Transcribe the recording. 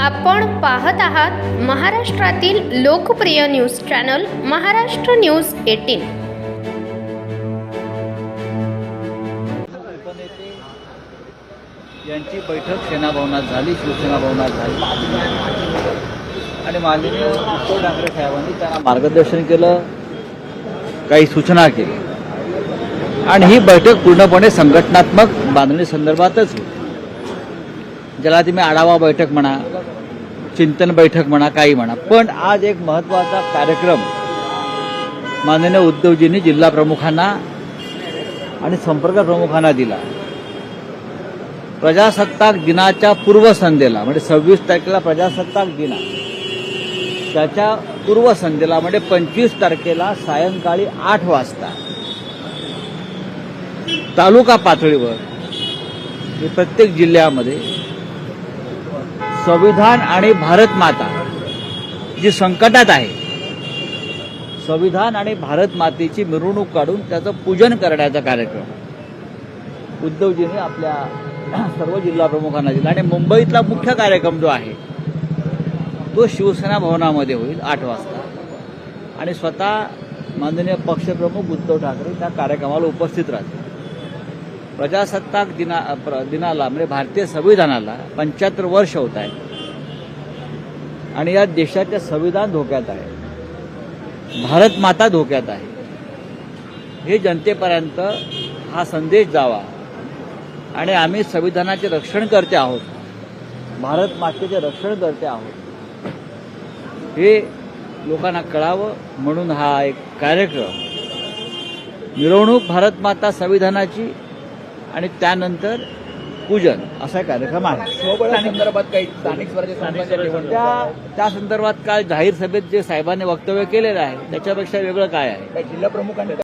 आपण पाहत आहात महाराष्ट्रातील लोकप्रिय news channel Maharashtra news eighteen. यांची बैठक सेनाभवनात झाली शिवसेना भवनात झाली. आणि माननीय उद्धव ठाकरे साहेबांनी त्यांना मार्गदर्शन केलं काही सूचना केल्या. आणि ही बैठक पूर्णपणे संघटनात्मक बांधणी संदर्भातच होती. ज्याला तुम्ही आढावा बैठक म्हणा चिंतन बैठक म्हणा काही म्हणा. पण आज एक महत्त्वाचा कार्यक्रम माननीय उद्धवजींनी जिल्हा प्रमुखांना आणि संपर्क प्रमुखांना दिला. प्रजासत्ताक दिनाच्या पूर्वसंध्येला म्हणजे सव्वीस तारखेला प्रजासत्ताक दिन त्याच्या पूर्वसंध्येला म्हणजे पंचवीस तारखेला सायंकाळी आठ वाजता. तालुका पातळीवर म्हणजे प्रत्येक जिल्ह्यामध्ये संविधान आणि भारत माता जी संकटात आहे संविधान आणि भारत मातेची मिरवणूक काढून त्याचं पूजन करण्याचा कार्यक्रम. उद्धवजींनी आपल्या सर्व जिल्हा प्रमुखांना दिला आणि मुंबईतला मुख्य कार्यक्रम जो आहे तो शिवसेना भवनामध्ये होईल आठ वाजता. आणि स्वतः माननीय पक्षप्रमुख उद्धव ठाकरे त्या कार्यक्रमाला उपस्थित राहतील. प्रजासत्ताक दिना प्र- दिनाला म्हणजे भारतीय संविधानाला पंच्याहत्तर वर्ष होत आहे आणि या देशाच्या संविधान धोक्यात आहे. भारत माता धोक्यात आहे. हे जनतेपर्यंत हा संदेश जावा. आणि आम्ही संविधानाचे रक्षण करते आहोत. भारत मातेचे रक्षण करते आहोत. हे लोकांना कळावं म्हणून हा एक कार्यक्रम. मिरवणूक भारत माता संविधानाची आणि त्यानंतर पूजन असा कार्यक्रम आहे. संदर्भात काही स्थानिक त्या त्या संदर्भात काल जाहीर सभेत जे साहेबांनी वक्तव्य केलेलं आहे त्याच्यापेक्षा वेगळं काय आहे? जिल्हा प्रमुखांनी